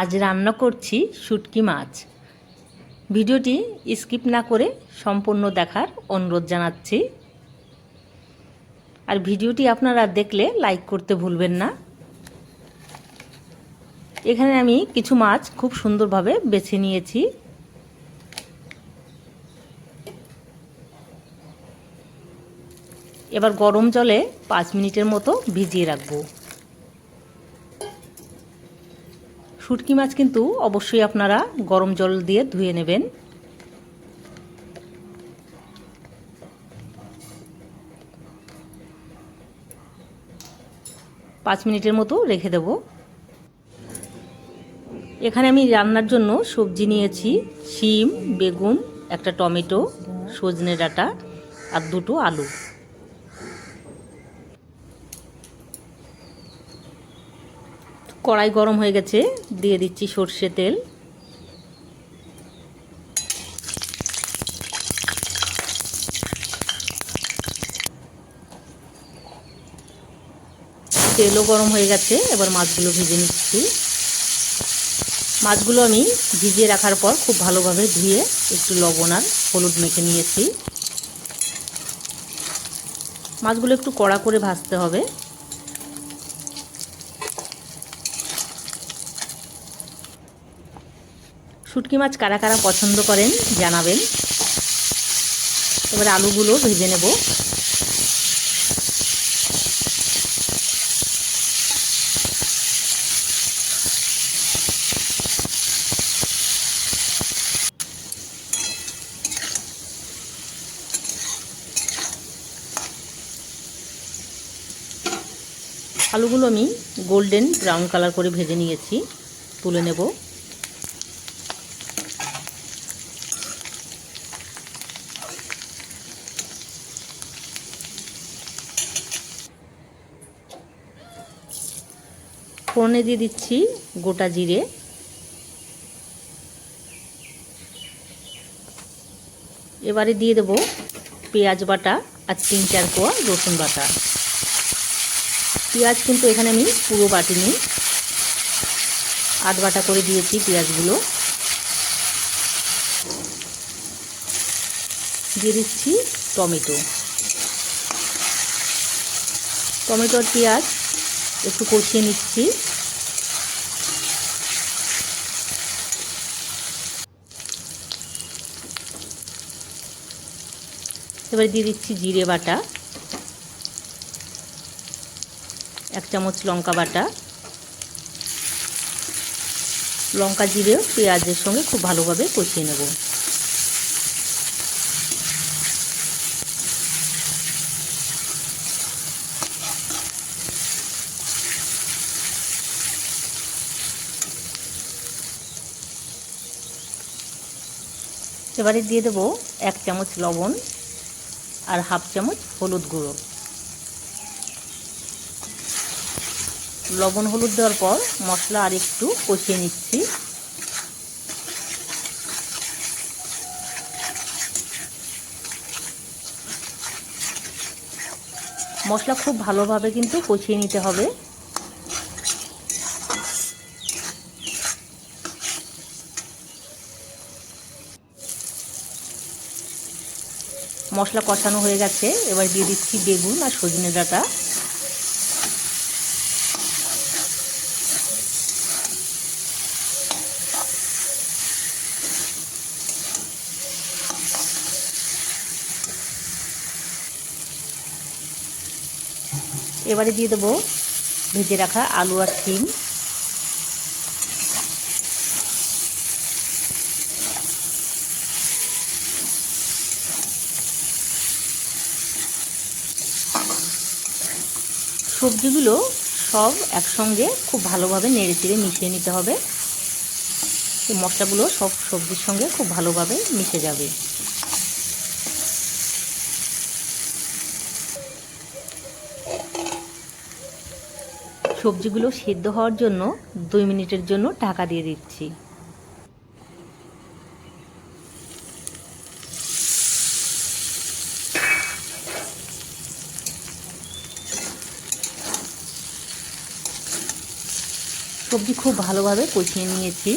আজ রান্না করছি শুটকি মাছ। ভিডিওটি স্কিপ না করে সম্পূর্ণ দেখার অনুরোধ জানাচ্ছি। আর ভিডিওটি আপনারা দেখলে লাইক করতে ভুলবেন না। এখানে আমি কিছু মাছ খুব সুন্দরভাবে বেছে নিয়েছি। এবার গরম জলে পাঁচ মিনিটের মতো ভিজিয়ে রাখব। শুটকি মাছ কিন্তু অবশ্যই আপনারা গরম জল দিয়ে ধুয়ে নেবেন। পাঁচ মিনিটের মতো রেখে দেব। এখানে আমি রান্নার জন্য সবজি নিয়েছি, শিম, বেগুন, একটা টমেটো, সজনে ডাঁটা আর দুটো আলু। কড়াই গরম হয়ে গেছে, দিয়ে দিচ্ছি সর্ষে তেল। তেলও গরম হয়ে গেছে, এবার মাছগুলো ভেজে নিচ্ছি। মাছগুলো আমি ভিজিয়ে রাখার পর খুব ভালোভাবে ধুয়ে একটু লবণ আর হলুদ মেখে নিয়েছি। মাছগুলো একটু কড়া করে ভাজতে হবে। শুটকি মাছ কারা কারা পছন্দ করেন জানাবেন। এবার আলুগুলো ভেজে নেব। আলুগুলো আমি গোল্ডেন ব্রাউন কালার করে ভেজে নিয়েছি। তুলে নেব। ফোড়নে দিয়ে দিচ্ছি গোটা জিরে। এবারে দিয়ে দেব পেঁয়াজ বাটা আর তিন চার কোয়া রসুন বাটা। পেঁয়াজ কিন্তু এখানে আমি পুরো বাটিনি। আধ বাটা করে দিয়েছি পেঁয়াজগুলো। দিয়ে দিচ্ছি টমেটো। টমেটো আর পেঁয়াজ একটু কষিয়ে নিচ্ছি। এবার দিয়ে দিচ্ছি জিরে বাটা, এক চামচ লঙ্কা বাটা। লঙ্কা, জিরে, পেঁয়াজের সঙ্গে খুব ভালোভাবে কষিয়ে নেব। এবারে দিয়ে দেবো এক চামচ লবণ আর হাফ চামচ হলুদ গুঁড়ো। লবণ হলুদ দেওয়ার পর মশলা আর একটু কষিয়ে নিচ্ছি। মশলা খুব ভালোভাবে কিন্তু কষিয়ে নিতে হবে। মশলা কষানো হয়ে গেছে। এবার দিয়ে দিচ্ছি বেগুন আর সজনে ডাঁটা। এবারে দিয়ে দেবো ভেজে রাখা আলু আর শিম। সবজিগুলো সব একসঙ্গে খুব ভালোভাবে নেড়ে চেড়ে মিশিয়ে নিতে হবে। এই মশলাগুলো সব সবজির সঙ্গে খুব ভালোভাবে মিশে যাবে। সবজিগুলো সেদ্ধ হওয়ার জন্য দুই মিনিটের জন্য ঢাকা দিয়ে দিচ্ছি। সবজি খুব ভালোভাবে কষিয়ে নিয়েছি।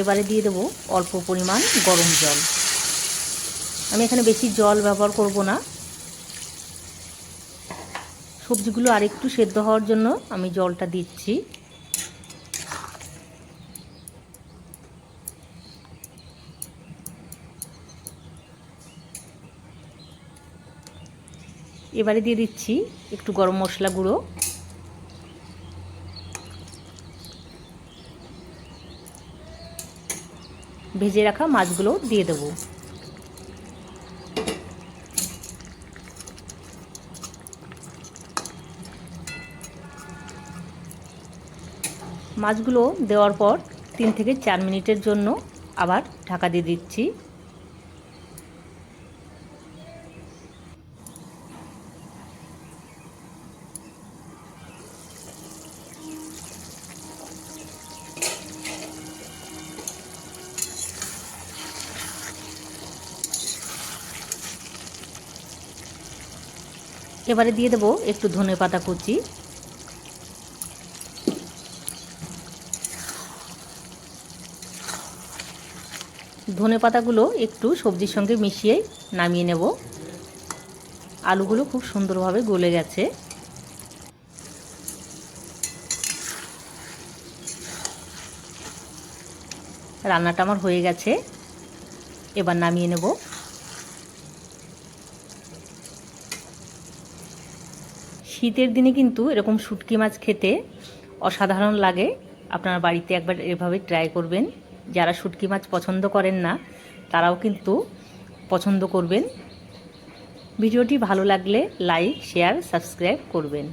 এবারে দিয়ে দেবো অল্প পরিমাণ গরম জল। আমি এখানে বেশি জল ব্যবহার করব না। সবজিগুলো আরেকটু সেদ্ধ হওয়ার জন্য আমি জলটা দিচ্ছি। এবারে দিয়ে দিচ্ছি একটু গরম মশলা গুঁড়ো। ভেজে রাখা মাছগুলো দিয়ে দেবো। মাছগুলো দেওয়ার পর তিন থেকে চার মিনিটের জন্য আবার ঢাকা দিয়ে দিচ্ছি। এবারে দিয়ে দেবো একটু ধনে পাতা কুচি। ধনে পাতাগুলো একটু সবজির সঙ্গে মিশিয়ে নামিয়ে নেব। আলুগুলো খুব সুন্দরভাবে গলে গেছে। রান্নাটা আমার হয়ে গেছে। এবার নামিয়ে নেব। শীতের দিনে কিন্তু এরকম শুটকি মাছ খেতে অসাধারণ লাগে। আপনার বাড়িতে একবার এভাবে ট্রাই করবেন। যারা শুটকি মাছ পছন্দ করেন না, তারাও কিন্তু পছন্দ করবেন। ভিডিওটি ভালো লাগলে লাইক শেয়ার সাবস্ক্রাইব করবেন।